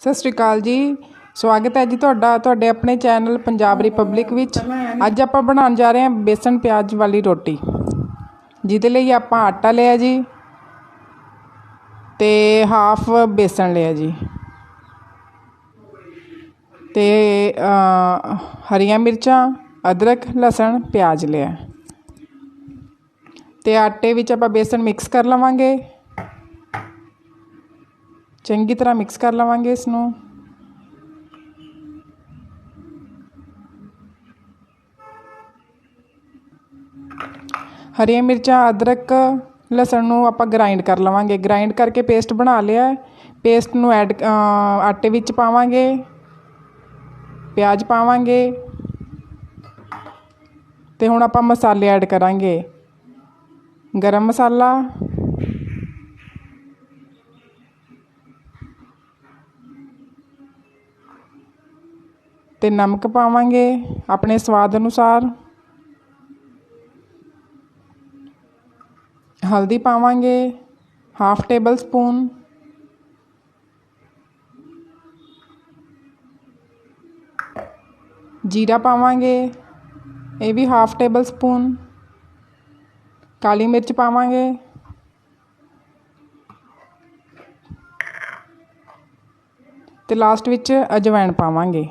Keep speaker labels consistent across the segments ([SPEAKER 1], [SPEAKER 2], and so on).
[SPEAKER 1] ਸਤਿ ਸ਼੍ਰੀ ਅਕਾਲ ਜੀ। ਸਵਾਗਤ ਹੈ ਜੀ ਤੁਹਾਡਾ, ਤੁਹਾਡੇ ਆਪਣੇ ਚੈਨਲ ਪੰਜਾਬ ਰਿਪਬਲਿਕ ਵਿੱਚ। ਅੱਜ ਆਪਾਂ ਬਣਾਉਣ ਜਾ ਰਹੇ ਹਾਂ ਬੇਸਣ ਪਿਆਜ਼ ਵਾਲੀ ਰੋਟੀ। ਜਿਹਦੇ ਲਈ ਆਪਾਂ ਆਟਾ ਲਿਆ ਜੀ ਤੇ ਹਾਫ ਬੇਸਣ ਲਿਆ ਜੀ। ਤੇ ਹਰੀਆਂ ਮਿਰਚਾਂ, ਅਦਰਕ, ਲਸਣ, ਪਿਆਜ਼ ਲਿਆ। ਤੇ ਆਟੇ ਵਿੱਚ ਆਪਾਂ ਬੇਸਣ ਮਿਕਸ ਕਰ ਲਵਾਂਗੇ। ਚੰਗੀ ਤਰ੍ਹਾਂ ਮਿਕਸ ਕਰ ਲਵਾਂਗੇ ਇਸ ਨੂੰ ਹਰੀਆਂ ਮਿਰਚਾਂ, ਅਦਰਕ, ਲਸਣ ਨੂੰ ਆਪਾਂ ਗ੍ਰਾਈਂਡ ਕਰ ਲਵਾਂਗੇ। ਗ੍ਰਾਈਂਡ ਕਰਕੇ ਪੇਸਟ ਬਣਾ ਲਿਆ ਪੇਸਟ ਨੂੰ ਐਡ ਆਟੇ ਵਿੱਚ ਪਾਵਾਂਗੇ। ਪਿਆਜ਼ ਪਾਵਾਂਗੇ। ਤੇ ਹੁਣ ਆਪਾਂ ਮਸਾਲੇ ਐਡ ਕਰਾਂਗੇ। ਗਰਮ ਮਸਾਲਾ। ਤੇ ਨਮਕ ਪਾਵਾਂਗੇ ਆਪਣੇ ਸਵਾਦ ਅਨੁਸਾਰ। ਹਲਦੀ ਪਾਵਾਂਗੇ ਹਾਫ ਟੇਬਲ ਸਪੂਨ ਜੀਰਾ ਪਾਵਾਂਗੇ, ਇਹ ਵੀ ਹਾਫ ਟੇਬਲ ਸਪੂਨ ਕਾਲੀ ਮਿਰਚ ਪਾਵਾਂਗੇ। ਤੇ ਲਾਸਟ ਵਿੱਚ ਅਜਵਾਇਣ ਪਾਵਾਂਗੇ।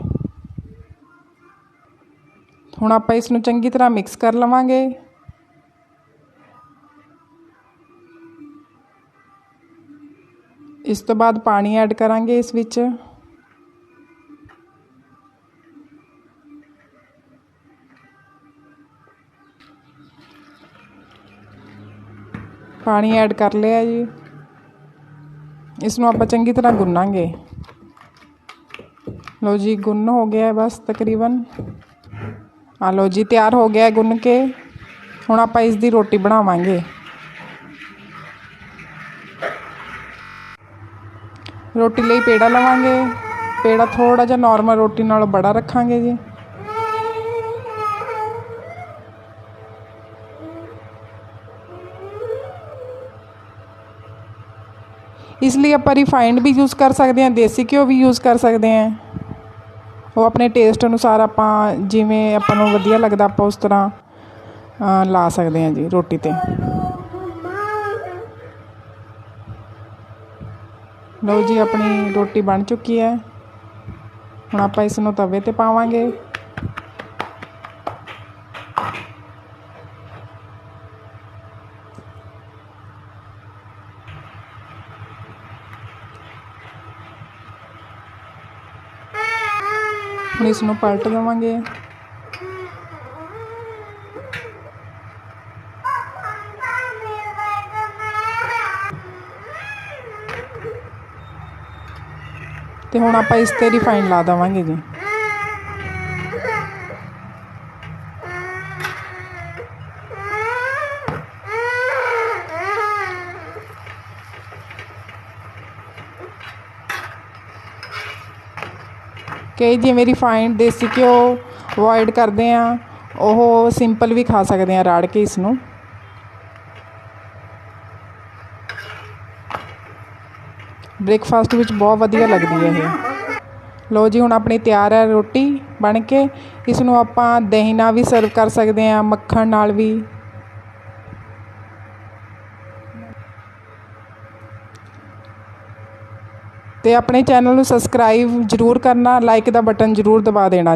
[SPEAKER 1] ਹੁਣ ਆਪਾਂ ਇਸ ਨੂੰ ਚੰਗੀ ਤਰ੍ਹਾਂ ਮਿਕਸ ਕਰ ਲਵਾਂਗੇ। ਇਸ ਤੋਂ ਬਾਅਦ ਪਾਣੀ ਐਡ ਕਰਾਂਗੇ ਇਸ ਵਿੱਚ। ਪਾਣੀ ਐਡ ਕਰ ਲਿਆ ਜੀ। ਇਸ ਨੂੰ ਆਪਾਂ ਚੰਗੀ ਤਰ੍ਹਾਂ ਗੁੰਨਾਂਗੇ। ਲਓ ਜੀ, ਗੁੰਨ ਹੋ ਗਿਆ ਬਸ ਤਕਰੀਬਨ। ਆ ਲਓ ਜੀ ਤਿਆਰ ਹੋ ਗਿਆ ਗੁੰਨ ਕੇ ਹੁਣ ਆਪਾਂ ਇਸ ਦੀ ਰੋਟੀ ਬਣਾਵਾਂਗੇ ਰੋਟੀ ਲਈ ਪੇੜਾ ਲਵਾਂਗੇ ਪੇੜਾ ਥੋੜਾ ਜਿਹਾ ਨਾਰਮਲ ਰੋਟੀ ਨਾਲੋਂ ਬੜਾ ਰੱਖਾਂਗੇ ਜੀ ਇਸ ਲਈ ਆਪਾਂ ਰਿਫਾਈਨਡ ਵੀ ਯੂਜ਼ ਕਰ ਸਕਦੇ ਹਾਂ ਦੇਸੀ ਘਿਓ ਵੀ ਯੂਜ਼ ਕਰ ਸਕਦੇ ਹਾਂ ਉਹ ਆਪਣੇ ਟੇਸਟ ਅਨੁਸਾਰ ਆਪਾਂ ਜਿਵੇਂ ਆਪਾਂ ਨੂੰ ਵਧੀਆ ਲੱਗਦਾ, ਆਪਾਂ ਉਸ ਤਰ੍ਹਾਂ ਲਾ ਸਕਦੇ ਹਾਂ ਜੀ ਰੋਟੀ ਤੇ। ਲਓ ਜੀ, ਆਪਣੀ ਰੋਟੀ ਬਣ ਚੁੱਕੀ ਹੈ। ਹੁਣ ਆਪਾਂ ਇਸ ਨੂੰ ਤਵੇ ਤੇ ਪਾਵਾਂਗੇ। ਹੁਣ ਇਸ ਨੂੰ ਪਲਟ ਦੇਵਾਂਗੇ। ਤੇ ਹੁਣ ਆਪਾਂ ਇਸ ਤੇ ਰਿਫਾਈਨ ਲਾ ਦੇਵਾਂਗੇ ਜੀ। ਕਈ ਜਿਵੇਂ ਰਿਫਾਈਨਡ ਦੇਸੀ ਘਿਓ ਅਵੋਇਡ ਕਰਦੇ ਹਾਂ, ਉਹ ਸਿੰਪਲ ਵੀ ਖਾ ਸਕਦੇ ਹਾਂ ਰਾੜ ਕੇ ਇਸ ਨੂੰ ਬ੍ਰੇਕਫਾਸਟ ਵਿੱਚ ਬਹੁਤ ਵਧੀਆ ਲੱਗਦੀ ਹੈ ਇਹ। ਲੋ ਜੀ, ਹੁਣ ਆਪਣੀ ਤਿਆਰ ਹੈ ਰੋਟੀ ਬਣ ਕੇ। ਇਸ ਨੂੰ ਆਪਾਂ ਦਹੀਂ ਨਾਲ ਵੀ ਸਰਵ ਕਰ ਸਕਦੇ ਹਾਂ, ਮੱਖਣ ਨਾਲ ਵੀ। ਅਤੇ ਆਪਣੇ ਚੈਨਲ ਨੂੰ ਸਬਸਕ੍ਰਾਈਬ ਜਰੂਰ ਕਰਨਾ ਲਾਈਕ ਦਾ ਬਟਨ ਜਰੂਰ ਦਬਾ ਦੇਣਾ।